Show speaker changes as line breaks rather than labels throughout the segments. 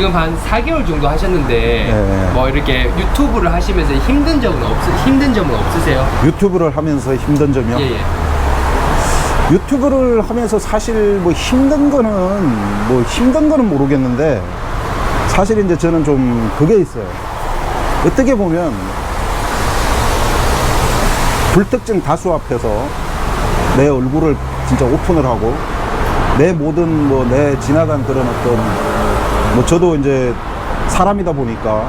지금 한 4개월 정도 하셨는데
네.
뭐 이렇게 유튜브를 하시면서 힘든 점은 없 힘든 점은 없으세요?
유튜브를 하면서 힘든 점이요?
예, 예.
유튜브를 하면서 사실 뭐 힘든 거는 뭐 힘든 거는 모르겠는데 사실 이제 저는 좀 그게 있어요. 어떻게 보면 불특정 다수 앞에서 내 얼굴을 진짜 오픈을 하고 내 모든 뭐 내 지나간 그런 어떤 뭐 저도 이제 사람이다 보니까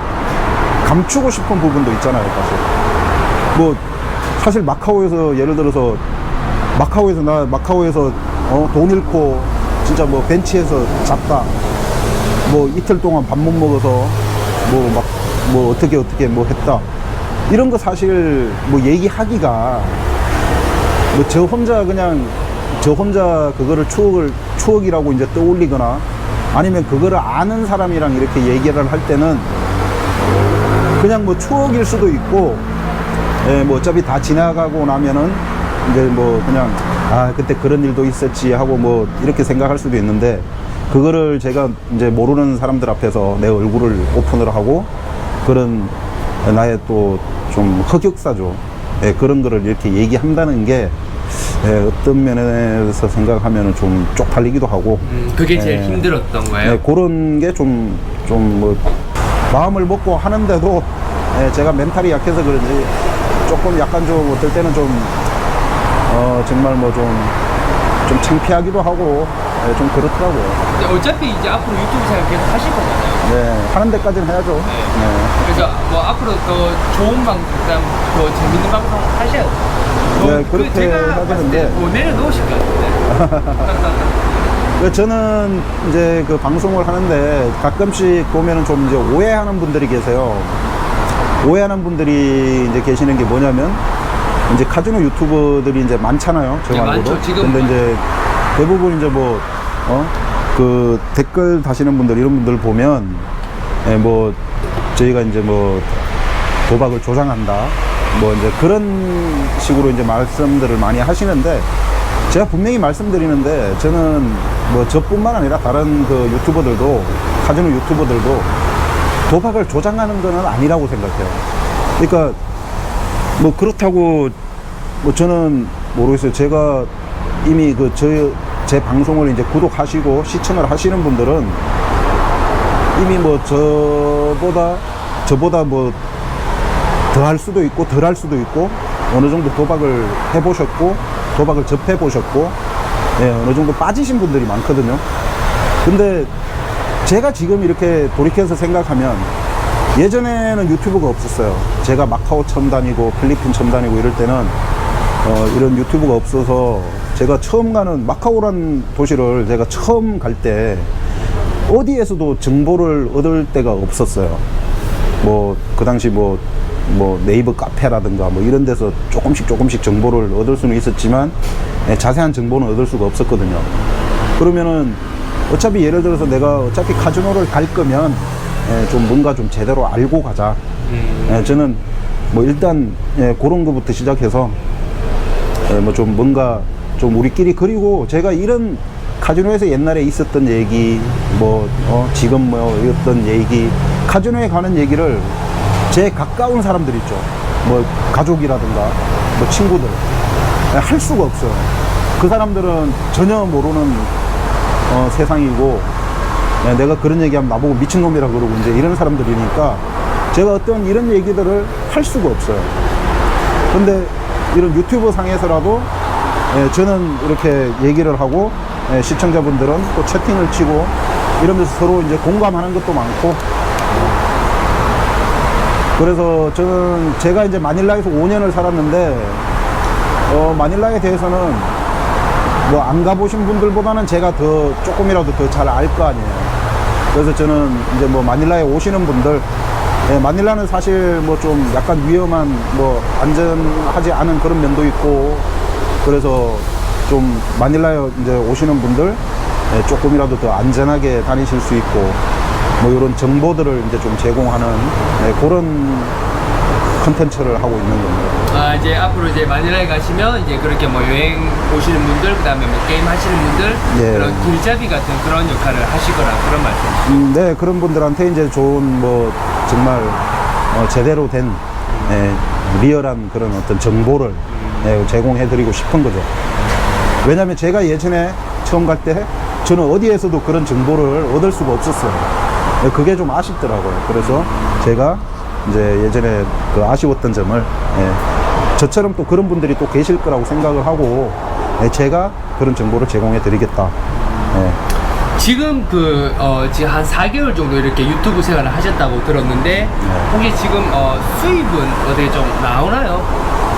감추고 싶은 부분도 있잖아요, 사실. 뭐 사실 마카오에서 예를 들어서 마카오에서 나 마카오에서 어, 돈 잃고 진짜 뭐 벤치에서 잤다 뭐 이틀 동안 밥 못 먹어서 뭐 막 뭐 어떻게 어떻게 뭐 했다 이런 거 사실 뭐 얘기하기가 뭐 저 혼자 그냥 저 혼자 그거를 추억을 추억이라고 이제 떠올리거나 아니면 그거를 아는 사람이랑 이렇게 얘기를 할 때는 그냥 뭐 추억일 수도 있고 예, 뭐 어차피 다 지나가고 나면은 이제 뭐 그냥 아 그때 그런 일도 있었지 하고 뭐 이렇게 생각할 수도 있는데 그거를 제가 이제 모르는 사람들 앞에서 내 얼굴을 오픈을 하고 그런 나의 또 좀 흑역사죠. 예, 그런 거를 이렇게 얘기한다는 게 예, 어떤 면에서 생각하면은 좀 쪽팔리기도 하고
음, 그게 제일
예.
힘들었던 거예요.
네, 그런 게 좀, 좀 뭐, 마음을 먹고 하는데도, 예, 제가 멘탈이 약해서 그런지, 조금 약간 좀, 어떨 때는 좀, 어, 정말 뭐 좀, 좀 창피하기도 하고, 예, 좀 그렇더라고요.
근데 어차피 이제 앞으로 유튜브 생활 계속 하실 거잖아요.
네, 하는 데까지는 해야죠. 네.
그래서 뭐 앞으로 더 좋은 방송, 그다음 더 재밌는 방송 하셔야 돼요.
네, 그렇게
제가
해야
봤을
되는데.
때뭐 내려놓으실 것 같은데.
그 저는 이제 그 방송을 하는데 가끔씩 보면은 좀 이제 오해하는 분들이 계세요. 오해하는 분들이 이제 계시는 게 뭐냐면 이제 카지노 유튜버들이 이제 많잖아요. 저
네,
말고도.
많죠. 지금
근데 이제 대부분 이제 뭐, 어? 그 댓글 다시는 분들 이런 분들 보면 예, 뭐 저희가 이제 뭐 도박을 조장한다. 뭐 이제 그런 식으로 이제 말씀들을 많이 하시는데 제가 분명히 말씀드리는데 저는 뭐 저뿐만 아니라 다른 그 유튜버들도 카지노 유튜버들도 도박을 조장하는 거는 아니라고 생각해요. 그러니까 뭐 그렇다고 뭐 저는 모르겠어요. 제가 이미 그 저 제 방송을 이제 구독하시고 시청을 하시는 분들은 이미 뭐 저보다 저보다 뭐 더 할 수도 있고 덜 할 수도 있고 어느 정도 도박을 해보셨고 도박을 접해보셨고 예, 어느 정도 빠지신 분들이 많거든요. 근데 제가 지금 이렇게 돌이켜서 생각하면 예전에는 유튜브가 없었어요. 제가 마카오 다니고 필리핀 다니고 이럴 때는 어, 이런 유튜브가 없어서 제가 처음 가는 마카오란 도시를 제가 처음 갈 때 어디에서도 정보를 얻을 데가 없었어요. 뭐 그 당시 뭐, 뭐 네이버 카페라든가 뭐 이런 데서 조금씩 조금씩 정보를 얻을 수는 있었지만 예, 자세한 정보는 얻을 수가 없었거든요. 그러면은 어차피 예를 들어서 내가 어차피 카지노를 갈 거면 예, 좀 뭔가 좀 제대로 알고 가자. 예, 저는 뭐 일단 예, 그런 거부터 시작해서 뭐 좀 뭔가 좀 우리끼리 그리고 제가 이런 카지노에서 옛날에 있었던 얘기 뭐 어, 지금 뭐 어떤 얘기 카지노에 가는 얘기를 제 가까운 사람들 있죠. 뭐 가족이라든가 뭐 친구들. 예, 할 수가 없어요. 그 사람들은 전혀 모르는 어, 세상이고 예, 내가 그런 얘기하면 나보고 미친놈이라 그러고 이제 이런 사람들이니까 제가 어떤 이런 얘기들을 할 수가 없어요. 근데 이런 유튜브 상에서라도 예, 저는 이렇게 얘기를 하고 예, 시청자분들은 또 채팅을 치고 이러면서 서로 이제 공감하는 것도 많고 그래서 저는 제가 이제 마닐라에서 5년을 살았는데 어, 마닐라에 대해서는 뭐 안 가보신 분들보다는 제가 더 조금이라도 더 잘 알 거 아니에요. 그래서 저는 이제 뭐 마닐라에 오시는 분들 예, 마닐라는 사실 뭐 좀 약간 위험한 뭐 안전하지 않은 그런 면도 있고 그래서 좀 마닐라에 이제 오시는 분들 예, 조금이라도 더 안전하게 다니실 수 있고 뭐 이런 정보들을 이제 좀 제공하는 예, 그런 컨텐츠를 하고 있는 겁니다.
아, 이제 앞으로 이제 마닐라에 가시면 이제 그렇게 뭐 여행 오시는 분들, 그 다음에 뭐 게임 하시는 분들,
예.
그런 길잡이 같은 그런 역할을 하실 거라 그런 말씀.
음, 네, 그런 분들한테 이제 좋은 뭐 정말 어, 제대로 된 예, 리얼한 그런 어떤 정보를 예, 제공해드리고 싶은 거죠. 왜냐하면 제가 예전에 처음 갈 때 저는 어디에서도 그런 정보를 얻을 수가 없었어요. 예, 그게 좀 아쉽더라고요. 그래서 제가 이제 예전에 그 아쉬웠던 점을 예, 저처럼 또 그런 분들이 또 계실 거라고 생각을 하고 예, 제가 그런 정보를 제공해 드리겠다. 예,
지금 그, 어, 지금 한 4개월 정도 이렇게 유튜브 생활을 하셨다고 들었는데, 혹시 지금, 어, 수입은 어떻게 좀 나오나요?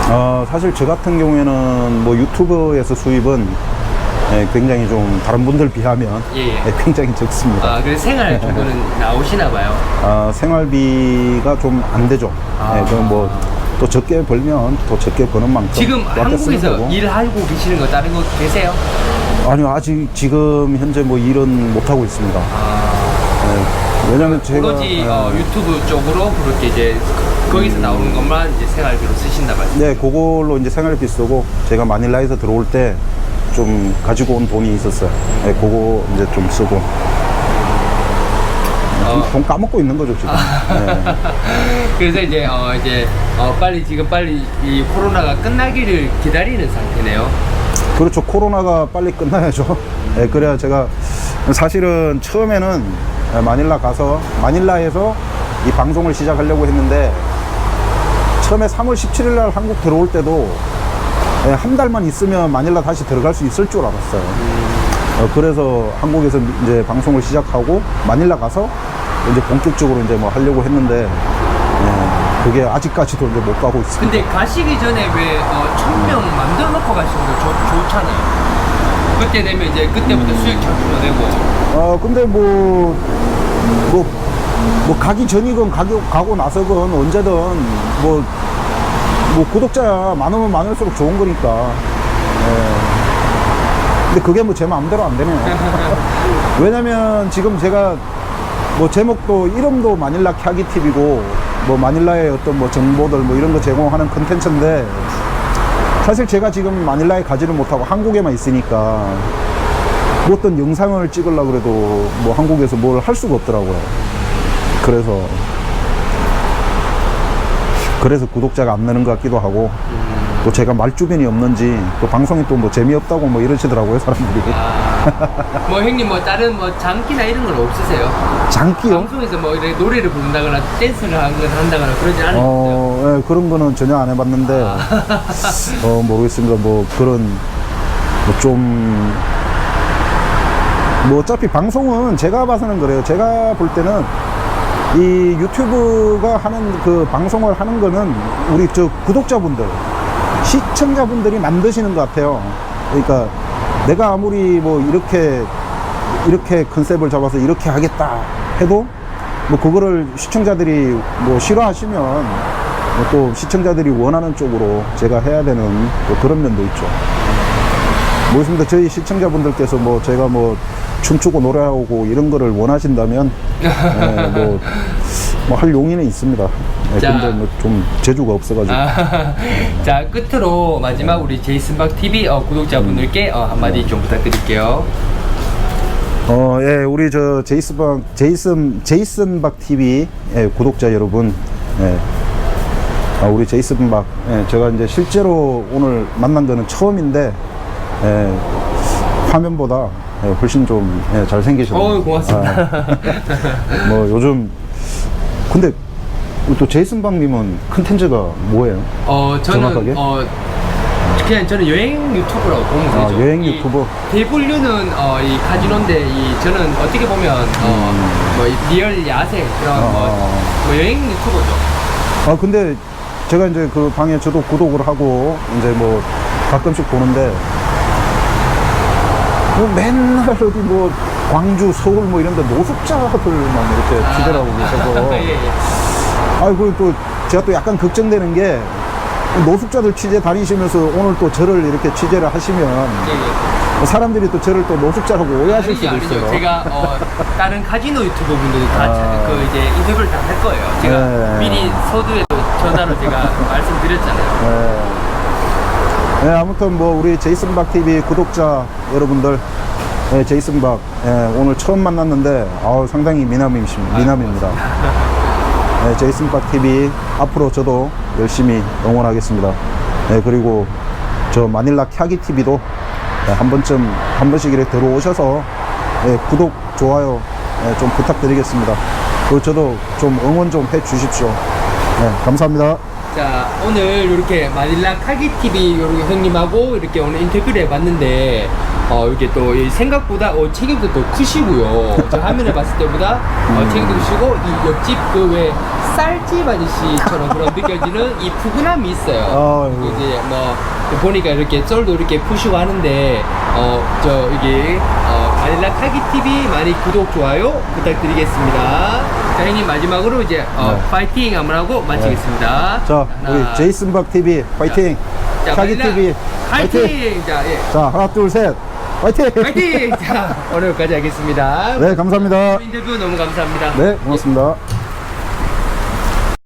어, 사실 저 같은 경우에는 뭐 유튜브에서 수입은 예, 굉장히 좀 다른 분들 비하면
예, 예.
예, 굉장히 적습니다.
아, 그래서 생활 정도는 나오시나 봐요.
아, 생활비가 좀 안 되죠.
아.
예, 그럼 뭐또 적게 벌면 또 적게 버는 만큼
지금
또 아껴 쓰는
한국에서
거고.
일하고 계시는 거 다른 거 계세요?
아니요 아직 지금 현재 뭐 일은 못 하고 있습니다. 예, 왜냐면 제가
오로지
예,
어, 유튜브 쪽으로 그렇게 이제 그- 거기서 나오는 것만 이제 생활비로 쓰신다 말씀.
네, 그걸로 이제 생활비 쓰고 제가 마닐라에서 들어올 때 좀 가지고 온 돈이 있었어요. 네, 그거 이제 좀 쓰고.
어.
돈 까먹고 있는 거죠, 지금. 네.
그래서 이제 어 이제 어 빨리 지금 빨리 이 코로나가 끝나기를 기다리는 상태네요.
그렇죠. 코로나가 빨리 끝나야죠. 네, 그래야 제가 사실은 처음에는 마닐라 가서 마닐라에서 이 방송을 시작하려고 했는데 처음에 3월 17일 날 한국 들어올 때도 예, 한 달만 있으면 마닐라 다시 들어갈 수 있을 줄 알았어요. 어, 그래서 한국에서 이제 방송을 시작하고 마닐라 가서 이제 본격적으로 이제 뭐 하려고 했는데 예, 그게 아직까지도 이제 못 가고 있습니다.
근데 가시기 전에 왜 어, 천명 만들어 놓고 가시는 거 좋, 좋잖아요. 그때 되면 이제 그때부터 수익 창출되고
어, 근데 뭐, 뭐, 뭐, 가기 전이건 가고, 가고 나서건 언제든 뭐, 뭐, 구독자 많으면 많을수록 좋은 거니까. 예. 근데 그게 뭐 제 마음대로 안 되네요. 왜냐면 지금 제가 뭐 제목도 이름도 마닐라 캬기 TV고 뭐 마닐라의 어떤 뭐 정보들 뭐 이런 거 제공하는 컨텐츠인데 사실 제가 지금 마닐라에 가지를 못하고 한국에만 있으니까 뭐 어떤 영상을 찍으려고 그래도 뭐 한국에서 뭘 할 수가 없더라고요. 그래서 그래서 구독자가 안 느는 것 같기도 하고 또 제가 말 주변이 없는지 또 방송이 또 뭐 재미없다고 뭐 이러시더라고요 사람들이
아, 뭐 형님 뭐 다른 뭐 장기나 이런 건 없으세요?
장기요?
방송에서 뭐 이렇게 노래를 부른다거나 댄스를 한- 한다거나 그러지 않으세요?
어, 예, 그런 거는 전혀 안 해봤는데 어 모르겠습니다 뭐 그런 뭐좀 뭐 어차피 방송은 제가 봐서는 그래요. 제가 볼 때는 이 유튜브가 하는 그 방송을 하는 거는 우리 저 구독자분들, 시청자분들이 만드시는 것 같아요. 그러니까 내가 아무리 뭐 이렇게 이렇게 컨셉을 잡아서 이렇게 하겠다 해도 뭐 그거를 시청자들이 뭐 싫어하시면 뭐 또 시청자들이 원하는 쪽으로 제가 해야 되는 또 그런 면도 있죠. 모르겠습니다. 저희 시청자분들께서 뭐 제가 뭐 춤추고 노래하고 이런 거를 원하신다면 예, 뭐, 뭐 할 용의는 있습니다. 예,
자.
근데 뭐 좀 재주가 없어가지고.
아, 자 끝으로 마지막 우리 제이슨박 TV 어, 구독자분들께 어, 한마디 좀 부탁드릴게요.
어, 예, 우리 저 제이슨 박, 제이슨, 제이슨 박 TV 예, 구독자 여러분, 예. 아, 우리 제이슨 박, 예, 제가 이제 실제로 오늘 만난 거는 처음인데, 예, 화면보다 예, 훨씬 좀 예, 잘생기셨네요.
어 고맙습니다.
아, 뭐 요즘, 근데 또 제이슨 박님은 컨텐츠가 뭐예요?
어
정확하게?
저는 어 그냥 저는 여행 유튜브라고 보면
아,
되죠.
여행
이
유튜버?
대분류는 어, 이 카지노인데 이 저는 어떻게 보면 어, 뭐 리얼 야생 그런
음. 아,
뭐,
아, 아.
뭐 여행 유튜버죠.
아 근데 제가 이제 그 방에 저도 구독을 하고 이제 뭐 가끔씩 보는데 뭐 맨날 어디 뭐 광주 서울 뭐 이런 데 노숙자들만 이렇게 취재를 하고 계셔서
예, 예.
아이고 또 제가 또 약간 걱정되는 게 노숙자들 취재 다니시면서 오늘 또 저를 이렇게 취재를 하시면
예, 예.
사람들이 또 저를 또 노숙자라고 오해하실 수도
아니죠.
있어요.
제가 어, 다른 카지노 유튜버 분들도 다
아.
그 이제 인터뷰를 다 할 거예요. 제가
네.
미리 서두에 또 전화로 제가 말씀드렸잖아요.
네. 네, 아무튼 뭐 우리 제이슨 박 TV 구독자 여러분들, 네, 제이슨 박 예, 오늘 처음 만났는데 아우, 상당히 미남이십니다. 미남입니다. 네, 제이슨 박 TV 앞으로 저도 열심히 응원하겠습니다. 네, 그리고 저 마닐라 캬기 TV도 한 번쯤 한 번씩 이렇게 들어오셔서 예, 구독 좋아요 예, 좀 부탁드리겠습니다. 그리고 저도 좀 응원 좀 해주십시오. 네, 감사합니다.
자 오늘 이렇게 마닐라 카기 TV 이렇게 형님하고 이렇게 오늘 인터뷰를 해봤는데 어 이렇게 또이 생각보다 어 책임도 또 크시고요. 저 화면에 봤을 때보다 어, 책임도 크시고 이 옆집 그왜 쌀집 아저씨처럼 그런 느껴지는 이 푸근함이 있어요.
아이고.
그리고 이제 뭐 보니까 이렇게 썰도 이렇게 푸시고 하는데 어저 여기 어 마닐라 카기 TV 많이 구독 좋아요 부탁드리겠습니다. 자 형님 마지막으로 이제 어,
네.
파이팅 한번 하고 마치겠습니다.
자, 우리
하나,
제이슨 박 TV 파이팅!
자,
캬기
마닐라
TV 파이팅!
파이팅! 자, 예.
자, 하나, 둘, 셋! 파이팅!
파이팅! 자, 오늘 여기까지 하겠습니다.
네, 감사합니다.
인터뷰 너무 감사합니다.
네, 고맙습니다.